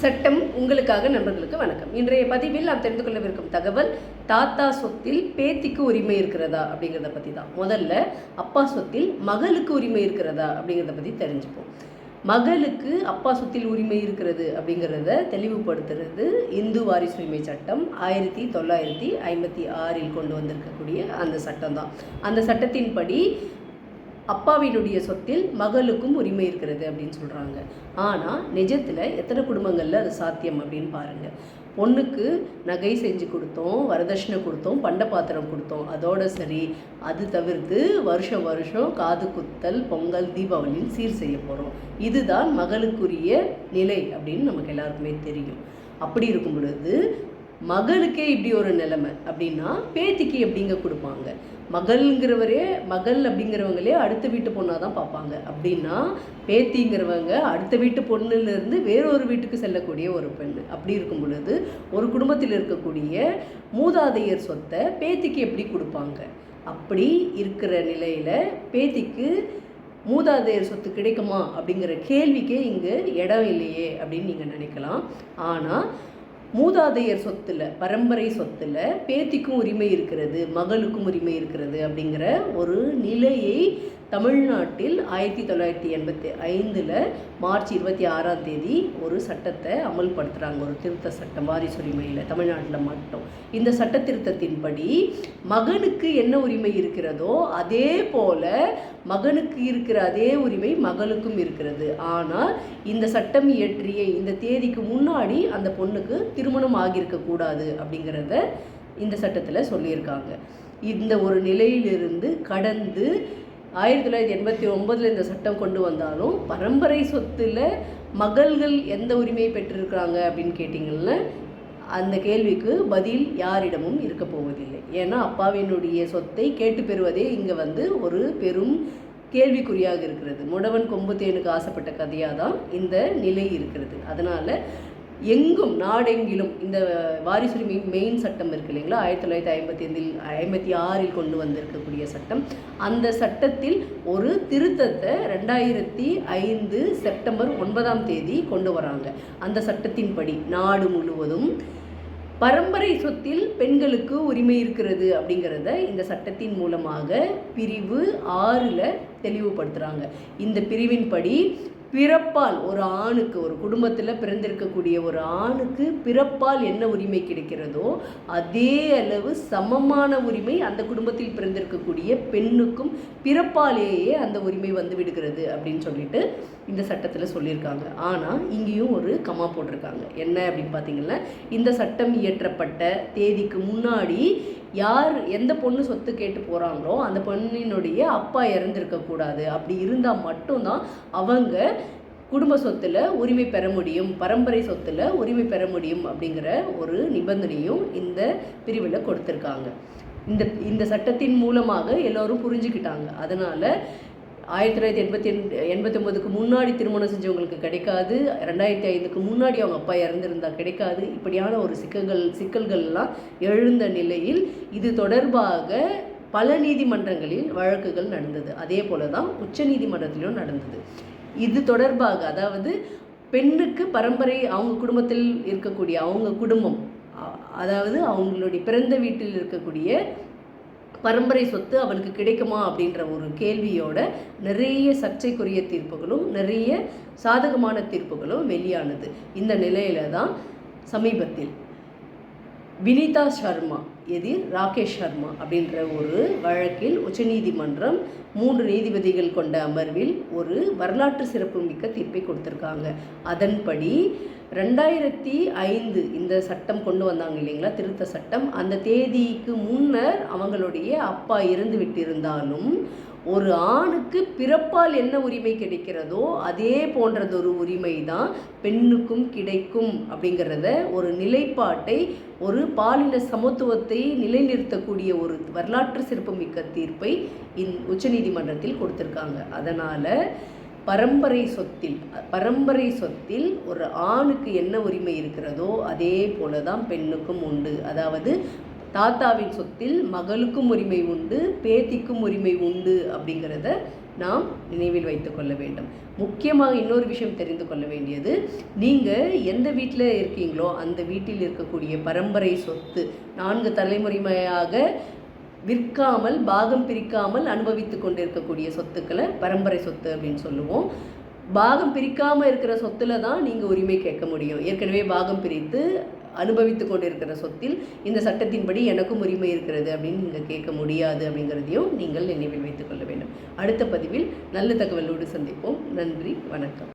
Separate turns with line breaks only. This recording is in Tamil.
சட்டம் உங்களுக்காக நண்பர்களுக்கு வணக்கம். இன்றைய பதிவில் நாம் தெரிந்து கொள்ளவிருக்கும் தகவல் தாத்தா சொத்தில் பேத்திக்கு உரிமை இருக்கிறதா அப்படிங்கிறத பற்றி தான் முதல்ல அப்பா சொத்தில் மகளுக்கு உரிமை இருக்கிறதா அப்படிங்கிறத பற்றி தெரிஞ்சுப்போம். மகளுக்கு அப்பா சொத்தில் உரிமை இருக்கிறது அப்படிங்கிறத தெளிவுபடுத்துறது இந்து வாரிசுரிமை சட்டம் ஆயிரத்தி தொள்ளாயிரத்தி ஐம்பத்தி ஆறில் கொண்டு வந்திருக்கக்கூடிய அந்த சட்டம் தான் அந்த சட்டத்தின்படி அப்பாவினுடைய சொத்தில் மகளுக்கும் உரிமை இருக்கிறது அப்படின்னு சொல்கிறாங்க ஆனால் நிஜத்தில் எத்தனை குடும்பங்களில் அது சாத்தியம் அப்படின்னு பாருங்கள் பொண்ணுக்கு நகை செஞ்சு கொடுத்தோம் வரதட்சணை கொடுத்தோம் பண்ட பாத்திரம் கொடுத்தோம். அதோட சரி அது தவிர்த்து வருஷம் வருஷம் காது குத்தல் பொங்கல் தீபாவளின்னு சீர் செய்ய போகிறோம் இதுதான் மகளுக்குரிய நிலை அப்படின்னு நமக்கு எல்லாருக்குமே தெரியும். அப்படி இருக்கும் பொழுது மகளுக்கே இப்படி ஒரு நிலைமை. அப்படின்னா பேத்திக்கு எப்படிங்க கொடுப்பாங்க? மகள்ங்கிறவரே மகள் அப்படிங்கிறவங்களே அடுத்த வீட்டு பொண்ணாக தான் பார்ப்பாங்க. அப்படின்னா பேத்திங்கிறவங்க அடுத்த வீட்டு பொண்ணுலேருந்து வேறொரு வீட்டுக்கு செல்லக்கூடிய ஒரு பெண். அப்படி இருக்கும் பொழுது ஒரு குடும்பத்தில் இருக்கக்கூடிய மூதாதையர் சொத்தை பேத்திக்கு எப்படி கொடுப்பாங்க? அப்படி இருக்கிற நிலையில் பேத்திக்கு மூதாதையர் சொத்து கிடைக்குமா? அப்படிங்கிற கேள்விக்கே இங்கே இடம் இல்லையே அப்படின்னு நீங்கள் நினைக்கலாம். ஆனால் மூதாதையர் சொத்தில் பரம்பரை சொத்தில் பேத்திக்கும் உரிமை இருக்கிறது மகளுக்கும் உரிமை இருக்கிறது அப்படிங்கிற ஒரு நிலையை தமிழ்நாட்டில் ஆயிரத்தி தொள்ளாயிரத்தி எண்பத்தி ஐந்தில் மார்ச் இருபத்தி ஆறாம் தேதி ஒரு சட்டத்தை அமல்படுத்துகிறாங்க ஒரு திருத்த சட்டம் வாரிசு உரிமையில் தமிழ்நாட்டில் மட்டும். இந்த சட்ட திருத்தத்தின்படி மகனுக்கு என்ன உரிமை இருக்கிறதோ அதே போல மகனுக்கு இருக்கிற அதே உரிமை மகளுக்கும் இருக்கிறது. ஆனால் இந்த சட்டம் இயற்றிய இந்த தேதிக்கு முன்னாடி அந்த பொண்ணுக்கு திருமணம் ஆகியிருக்க கூடாது அப்படிங்கிறத இந்த சட்டத்தில் சொல்லியிருக்காங்க. இந்த ஒரு நிலையிலிருந்து கடந்து ஆயிரத்தி தொள்ளாயிரத்தி எண்பத்தி ஒம்பதில் இந்த சட்டம் கொண்டு வந்தாலும் பரம்பரை சொத்தில் மகள்கள் எந்த உரிமையை பெற்றிருக்கிறாங்க அப்படின்னு கேட்டிங்கன்னா அந்த கேள்விக்கு பதில் யாரிடமும் இருக்க போவதில்லை. ஏன்னா அப்பாவினுடைய சொத்தை கேட்டு பெறுவதே இங்கே வந்து ஒரு பெரும் கேள்விக்குறியாக இருக்கிறது. முடவன் கொம்புத்தேனுக்கு ஆசைப்பட்ட கதையாக தான் இந்த நிலை இருக்கிறது. அதனால் எங்கும் நாடெங்கிலும் இந்த வாரிசுரிமை மெயின் சட்டம் இருக்கு இல்லைங்களா? ஆயிரத்தி தொள்ளாயிரத்தி ஐம்பத்தி ஐந்தில் ஐம்பத்தி ஆறில் கொண்டு வந்திருக்கக்கூடிய சட்டம். அந்த சட்டத்தில் ஒரு திருத்தத்தை ரெண்டாயிரத்தி ஐந்து செப்டம்பர் ஒன்பதாம் தேதி கொண்டு வராங்க. அந்த சட்டத்தின்படி நாடு முழுவதும் பரம்பரை சொத்தில் பெண்களுக்கு உரிமை இருக்கிறது அப்படிங்கிறத இந்த சட்டத்தின் மூலமாக பிரிவு ஆறில் தெளிவுபடுத்துகிறாங்க இந்த பிரிவின்படி பிறப்பால் ஒரு ஆணுக்கு ஒரு குடும்பத்தில் பிறந்திருக்கக்கூடிய ஒரு ஆணுக்கு பிறப்பால் என்ன உரிமை கிடைக்கிறதோ அதே அளவு சமமான உரிமை அந்த குடும்பத்தில் பிறந்திருக்கக்கூடிய பெண்ணுக்கும் பிறப்பாலேயே அந்த உரிமை வந்து விடுகிறது அப்படின்னு சொல்லிட்டு இந்த சட்டத்தில் சொல்லியிருக்காங்க. ஆனால் இங்கேயும் ஒரு கமா போட்டிருக்காங்க. என்ன அப்படின்னு பார்த்தீங்கன்னா இந்த சட்டம் இயற்றப்பட்ட தேதிக்கு முன்னாடி யார் எந்த பொண்ணு சொத்து கேட்டு போகிறாங்களோ அந்த பொண்ணினுடைய அப்பா இறந்துருக்கக்கூடாது. அப்படி இருந்தால் மட்டும்தான் அவங்க குடும்ப சொத்தில் உரிமை பெற முடியும் பரம்பரை சொத்தில் உரிமை பெற முடியும் அப்படிங்கிற ஒரு நிபந்தனையும் இந்த பிரிவில் கொடுத்துருக்காங்க. இந்த இந்த சட்டத்தின் மூலமாக எல்லோரும் புரிஞ்சுக்கிட்டாங்க. அதனால் ஆயிரத்தி தொள்ளாயிரத்தி எண்பத்தி எண்பத்தி ஒன்பதுக்கு முன்னாடி திருமணம் செஞ்சவங்களுக்கு கிடைக்காது. ரெண்டாயிரத்தி ஐந்துக்கு முன்னாடி அவங்க அப்பா இறந்துருந்தா கிடைக்காது. இப்படியான ஒரு சிக்கல்கள் சிக்கல்கள்லாம் எழுந்த நிலையில் இது தொடர்பாக பல நீதிமன்றங்களில் வழக்குகள் நடந்தது. அதே போல தான் உச்ச நீதிமன்றத்திலும் நடந்தது. இது தொடர்பாக அதாவது பெண்ணுக்கு பரம்பரை அவங்க குடும்பத்தில் இருக்கக்கூடிய அவங்க குடும்பம் அதாவது அவங்களுடைய பிறந்த வீட்டில் இருக்கக்கூடிய பரம்பரை சொத்து அவனுக்கு கிடைக்குமா அப்படின்ற ஒரு கேள்வியோட நிறைய சர்ச்சைக்குரிய தீர்ப்புகளும் நிறைய சாதகமான தீர்ப்புகளும் வெளியானது. இந்த நிலையில தான் சமீபத்தில் வினிதா சர்மா எதிர் ராகேஷ் சர்மா அப்படின்ற ஒரு வழக்கில் உச்சநீதிமன்றம் மூன்று நீதிபதிகள் கொண்ட அமர்வில் ஒரு வரலாற்று சிறப்புமிக்க தீர்ப்பை கொடுத்துருக்காங்க. அதன்படி ரெண்டாயிரத்தி ஐந்து இந்த சட்டம் கொண்டு வந்தாங்க இல்லைங்களா? திருத்த சட்டம். அந்த தேதிக்கு முன்னர் அவங்களுடைய அப்பா இருந்து விட்டிருந்தாலும் ஒரு ஆணுக்கு பிறப்பால் என்ன உரிமை கிடைக்கிறதோ அதே போன்றதொரு உரிமை தான் பெண்ணுக்கும் கிடைக்கும் அப்படிங்கிறத ஒரு நிலைப்பாட்டை ஒரு பாலின சமத்துவத்தை நிலைநிறுத்தக்கூடிய ஒரு வரலாற்று சிறப்புமிக்க தீர்ப்பை இந் உச்சநீதிமன்றத்தில் கொடுத்துருக்காங்க. அதனால் பரம்பரை சொத்தில் பரம்பரை சொத்தில் ஒரு ஆணுக்கு என்ன உரிமை இருக்கிறதோ அதே போல தான் பெண்ணுக்கும் உண்டு. அதாவது தாத்தாவின் சொத்தில் மகளுக்கும் உரிமை உண்டு பேத்திக்கும் உரிமை உண்டு அப்படிங்கிறத நாம் நினைவில் வைத்துக்கொள்ள வேண்டும். முக்கியமாக இன்னொரு விஷயம் தெரிந்து கொள்ள வேண்டியது நீங்கள் எந்த வீட்டில் இருக்கீங்களோ அந்த வீட்டில் இருக்கக்கூடிய பரம்பரை சொத்து நான்கு தலைமுறைமையாக விற்காமல் பாகம் பிரிக்காமல் அனுபவித்து கொண்டிருக்கக்கூடிய சொத்துக்களை பரம்பரை சொத்து அப்படின்னு சொல்லுவோம். பாகம் பிரிக்காமல் இருக்கிற சொத்துல தான் நீங்கள் உரிமை கேட்க முடியும். ஏற்கனவே பாகம் பிரித்து அனுபவித்து கொண்டிருக்கிற சொத்தில் இந்த சட்டத்தின்படி எனக்கும் உரிமை இருக்கிறது அப்படின்னு நீங்கள் கேட்க முடியாது அப்படிங்கிறதையும் நீங்கள் நினைவில் வைத்துக் கொள்ள வேண்டும். அடுத்த பதிவில் நல்ல தகவலோடு சந்திப்போம். நன்றி வணக்கம்.